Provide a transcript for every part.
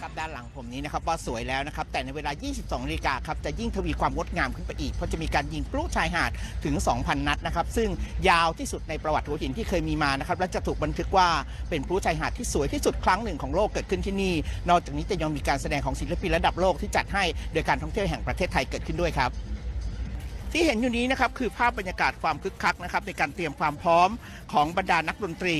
ครับด้านหลังผมนี้นะครับว่าสวยแล้วนะครับ แต่ในเวลา 22นาฬิกาครับจะยิ่งทวีความงดงามขึ้นไปอีก เพราะจะมีการยิงพลุชายหาดถึง 2,000 นัดนะครับ ซึ่งยาวที่สุดในประวัติหัวหินที่เคยมีมานะครับ และจะถูกบันทึกว่าเป็นพลุชายหาดที่สวยที่สุดครั้งหนึ่งของโลกเกิดขึ้นที่นี่ นอกจากนี้จะยังมีการแสดงของศิลปินระดับโลกที่จัดให้โดยการท่องเที่ยวแห่งประเทศไทยเกิดขึ้นด้วยครับที่เห็นอยู่นี้นะครับคือภาพบรรยากาศความคึกคักนะครับในการเตรียมความพร้อมของบรรดานักดนตรี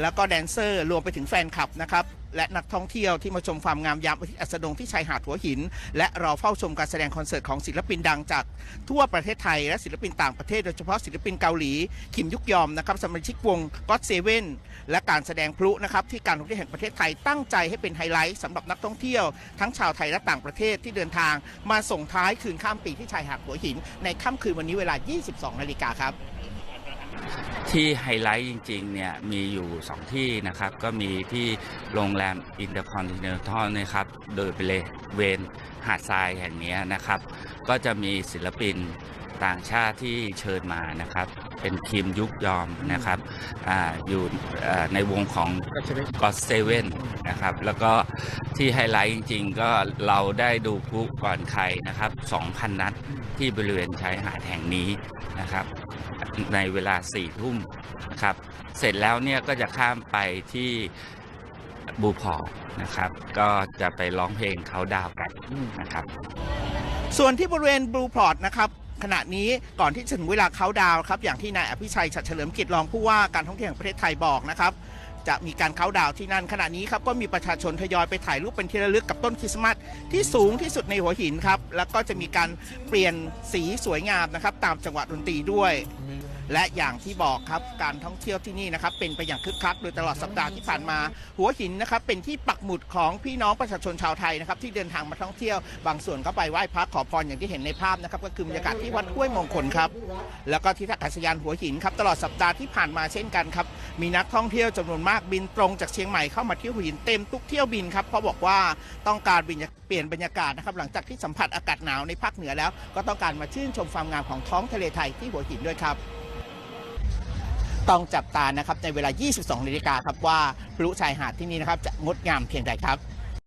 แล้วก็แดนเซอร์ รวมไปถึงแฟนคลับนะครับ และนักท่องเที่ยวที่มาชมความงามยามอาทิตย์อัสดงที่ชายหาดหัวหิน และรอเฝ้าชมการแสดงคอนเสิร์ตของศิลปินดังจากทั่วประเทศไทยและศิลปินต่างประเทศโดยเฉพาะศิลปินเกาหลี คิมยุกยอมนะครับสมาชิกวงก็ d เซเว่นและการแสดงพลุนะครับที่การท่องเที่ยวแห่งประเทศไทยตั้งใจให้เป็นไฮไลท์สำหรับนักท่องเที่ยว ทั้งชาวไทยและต่างประเทศที่เดินทาง มาส่งท้ายคืนข้ามปีที่ชายหาดหัวหิน ในค่ำคืนวันนี้เวลา 22 นาฬิกาครับ ที่ไฮไลท์จริงๆเนี่ยมีอยู่ 2 ที่นะครับ ก็มีที่โรงแรมอินเตอร์คอนติเนนทัลนะครับโดยบริเวณหาดทรายแห่งนี้นะครับ ก็จะมีศิลปินต่างชาติที่เชิญมานะครับ เป็นคิมยุกยอมนะครับออยู่ในวงของก็เซเว่นนะครับ แล้วก็ที่ไฮไลท์จริงๆ ก็เราได้ดูพลุก่อนใครนะครับ 2,000 นัดที่บริเวณชายหาดแห่งนี้นะครับ ในเวลา4ี่ทุ่มนะครับ เสร็จแล้วเนี่ยก็จะข้ามไปที่บูพอร์ตนะครับ ก็จะไปร้องเพลงเขาดาวกันนะครับ ส่วนที่บริเวณบูพอร์ตนะครับขณะนี้ก่อนที่จะถึงเวลาเขาดาวครับอย่างที่นายอภิชัยฉัดเฉลิมกิจรองผู้ว่าการท่องเที่ยวแห่งประเทศไทยบอกนะครับ จะมีการเขาน์ดาวที่นั่นขณะนี้ครับก็มีประชาชนทยอยไปถ่ายรูปเป็นที่ระลึกกับต้นคริสต์มาสที่สูงที่สุดในหัวหินครับแล้วก็จะมีการเปลี่ยนสีสวยงามนะครับตามจังหวะดนตรีด้วย และอย่างที่บอกครับการท่องเที่ยวที่นี่นะครับเป็นไปอย่างคึกคักโดยตลอดสัปดาห์ที่ผ่านมา หัวหินนะครับเป็นที่ปักหมุดของพี่น้องประชาชนชาวไทยนะครับที่เดินทางมาท่องเที่ยว บางส่วนก็ไปไหว้พระขอพรอย่างที่เห็นในภาพนะครับก็คือบรรยากาศที่วัดห้วยมงคลครับแล้วก็ที่ท่าอากาศยานหัวหินครับตลอดสัปดาห์ที่ผ่านมาเช่นกันครับมีนักท่องเที่ยวจำนวนมากบินตรงจากเชียงใหม่เข้ามาเที่หัวหินเต็มทุกเที่ยวบินครับเพราะบอกว่าต้องการเปลี่ยนบรรยากาศนะครับหลังจากที่สัมผัสอากาศหนาวในภาคเหนือแล้ว ก็ต้องการมาชื่นชมความงามของท้องทะเลไทยที่หัวหินด้วยครับ ต้องจับตานะครับในเวลา 22นาฬิกาครับว่าพลุชายหาดที่นี่นะครับจะงดงามเพียงใดครับ